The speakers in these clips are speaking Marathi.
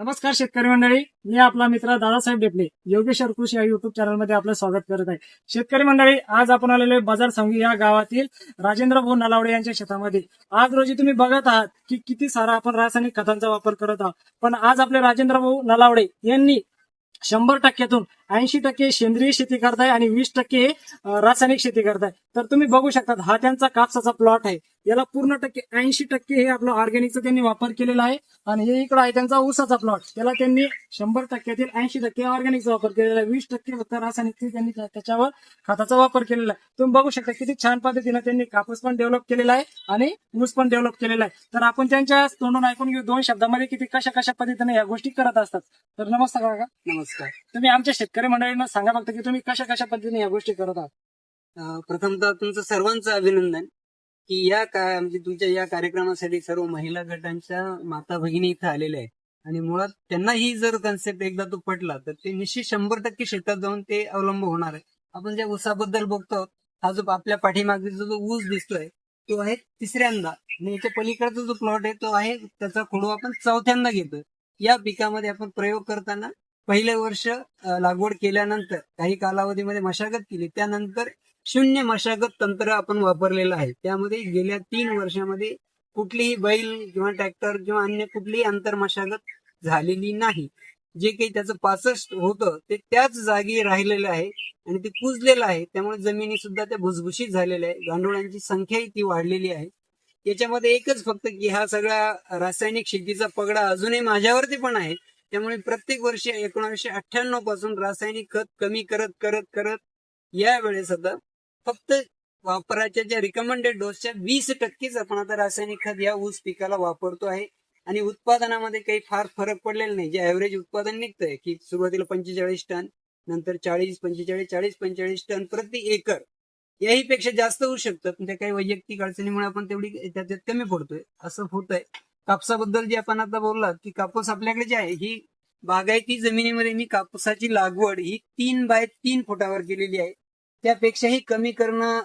नमस्कार शेतकरी मंडळी. मी आपला मित्र दादासाहेब डेपले. योगेश्वर कृषी या युट्यूब चॅनलमध्ये आपलं स्वागत करत आहे. शेतकरी मंडळी आज आपण आलेलो आहे बाजार संघी या गावातील राजेंद्र भाऊ नलावडे यांच्या शेतामध्ये. आज रोजी तुम्ही बघत आहात की किती सारा आपण रासायनिक खतांचा वापर करत आहात. पण आज आपले राजेंद्र भाऊ नलावडे यांनी शंभर टक्क्यातून ऐंशी टक्के सेंद्रिय शेती करताय आणि वीस टक्के रासायनिक शेती करताय. तर तुम्ही बघू शकता हा त्यांचा कापसाचा प्लॉट आहे. याला पूर्ण टक्के ऐंशी टक्के हे आपलं ऑर्गॅनिकचा त्यांनी वापर केलेला आहे. आणि हे इकडं आहे त्यांचा ऊसाचा प्लॉट त्याला त्यांनी शंभर टक्क्यातील ऐंशी टक्के ऑर्गॅनिकचा वापर केलेला आहे. वीस टक्के फक्त रासायनिक त्यांनी त्या- त्याच्यावर खताचा वापर केलेला आहे. तुम्ही बघू शकता किती छान पद्धतीने त्यांनी कापूस पण डेव्हलप केलेला आहे आणि ऊस पण डेव्हलप केलेला आहे. तर आपण त्यांच्या तोंडून ऐकून घेऊ. दोन शब्दामध्ये किती कशा कशा पद्धतीने या गोष्टी करत असतात. तर नमस्कार काका. नमस्कार. तुम्ही आमच्या शेतकरी मंडळींना सांगा फक्त की तुम्ही कशा कशा पद्धतीने या गोष्टी करत आहात? प्रथमतः तुमचं सर्वांचं अभिनंदन की या का म्हणजे तुमच्या या कार्यक्रमासाठी सर्व महिला गटांच्या माता भगिनी इथं आलेल्या आहेत. आणि मुळात त्यांना ही जर कन्सेप्ट एकदा तो पटला तर ते निश्चित शंभर टक्के शेतात जाऊन ते अवलंब होणार आहे आपण ज्या ऊसाबद्दल बघतो हा जो आपल्या पाठीमागचा जो ऊस दिसतोय तो आहे तिसऱ्यांदा. आणि याच्या पलीकडचा जो प्लॉट आहे तो आहे त्याचा खोडू आपण चौथ्यांदा घेतोय. या पिकामध्ये आपण प्रयोग करताना पहिले वर्ष लागवड केल्यानंतर काही कालावधीमध्ये मशागत केली. त्यानंतर शून्य मशागत तंत्र आपण वापरलेलं आहे. त्यामध्ये गेल्या तीन वर्षामध्ये कुठलीही बैल किंवा ट्रॅक्टर किंवा अन्य कुठलीही आंतर मशागत झालेली नाही. जे काही त्याचं पासष्ट होतं ते त्याच जागी राहिलेलं आहे आणि ते कुजलेलं आहे. त्यामुळे जमिनी सुद्धा त्या भुसभुशीत झालेल्या आहे गांडुळांची संख्याही ती वाढलेली आहे. याच्यामध्ये एकच फक्त की हा सगळा रासायनिक शेतीचा पगडा अजूनही माझ्यावरती पण आहे. त्यामुळे प्रत्येक वर्षी एकोणीसशे अठ्ठ्याण्णवपासून रासायनिक खत कमी करत करत करत या वेळेस आता फक्त वापराच्या ज्या रिकमेंडेड डोसच्या वीस टक्केच आपण आता रासायनिक खत या ऊस पिकाला वापरतो आहे. आणि उत्पादनामध्ये काही फार फरक पडलेला नाही. जे ऍव्हरेज उत्पादन निघतंय की सुरुवातीला पंचेचाळीस टन नंतर चाळीस पंचेचाळीस चाळीस पंचेचाळीस टन प्रति एकर. याही पेक्षा जास्त होऊ शकतं. पण त्या काही वैयक्तिक अडचणीमुळे आपण तेवढी त्याच्यात कमी पडतोय. असं होत आहे कापसाबद्दल जे आपण आता बोललात की कापूस आपल्याकडे जे आहे ही बागायती जमिनीमध्ये मी कापसाची लागवड ही तीन बाय तीन फुटावर केलेली आहे. त्यापेक्षाही कमी करणं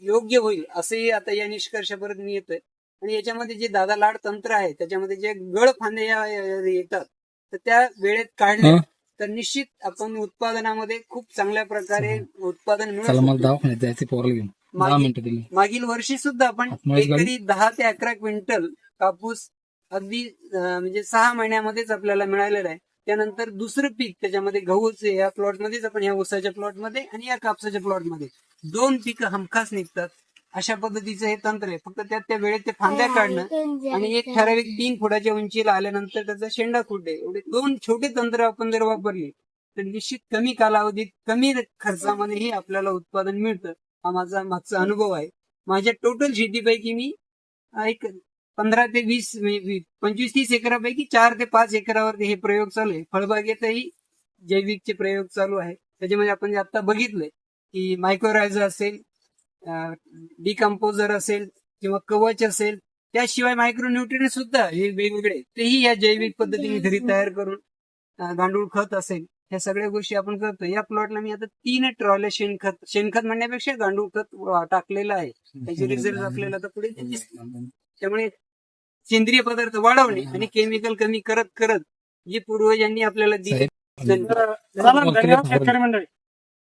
योग्य होईल असंही आता या निष्कर्षापर्यंत मी येतोय. आणि याच्यामध्ये जे दादा लाड तंत्र आहे त्याच्यामध्ये जे गळ फांदे येतात तर त्या वेळेत काढले तर निश्चित आपण उत्पादनामध्ये खूप चांगल्या प्रकारे उत्पादन मिळू चला मला शकतो. दवाखान्यात जायचं पोरला घेऊन. दहा मागे- मिनिटं दिली. मागील वर्षी सुद्धा आपण? एकरी दहा ते अकरा क्विंटल कापूस अगदी म्हणजे सहा महिन्यामध्येच आपल्याला मिळालेला आहे. त्यानंतर दुसरं पीक त्याच्यामध्ये गहूचे या प्लॉट मध्येच आपण या ऊसाच्या प्लॉटमध्ये आणि या कापसाच्या प्लॉटमध्ये दोन पिकं हमखास निघतात. अशा पद्धतीचं हे तंत्र आहे. फक्त त्यात त्या वेळेत ते फांद्या काढणं आणि एक ठराविक तीन फुटाच्या उंचीला आल्यानंतर त्याचा शेंडा फुटे एवढे दोन छोटे तंत्र आपण जर वापरली तर निश्चित कमी कालावधीत कमी खर्चामध्येही आपल्याला उत्पादन मिळतं. हा माझा मागचा अनुभव आहे. माझ्या टोटल शेतीपैकी मी एक पंधरा ते वीस पंचवीस तीस एकरापैकी चार ते पाच एकरावरती हे प्रयोग चालू आहे. फळबागेतही जैविकचे प्रयोग चालू आहे. त्याच्यामध्ये आपण जे आता बघितलंय की मायक्रोरायझर असेल डिकम्पोजर असेल किंवा कवच असेल त्याशिवाय मायक्रोन्युट्रिन सुद्धा हे वेगवेगळे तेही या जैविक पद्धतीने घरी तयार करून गांडूळ खत असेल ह्या सगळ्या गोष्टी आपण करतो या प्लॉटला मी आता तीन ट्रॉले शेणखत शेणखत म्हणण्यापेक्षा गांडूळ खत टाकलेलं आहे. त्याचे रिझल्ट आपल्याला पुढे त्यामुळे सेंद्रिय पदार्थ वाढवणे आणि केमिकल कमी करत करत जी पूर्वजांनी आपल्याला दिली. धन्यवाद शेतकरी मंडळी.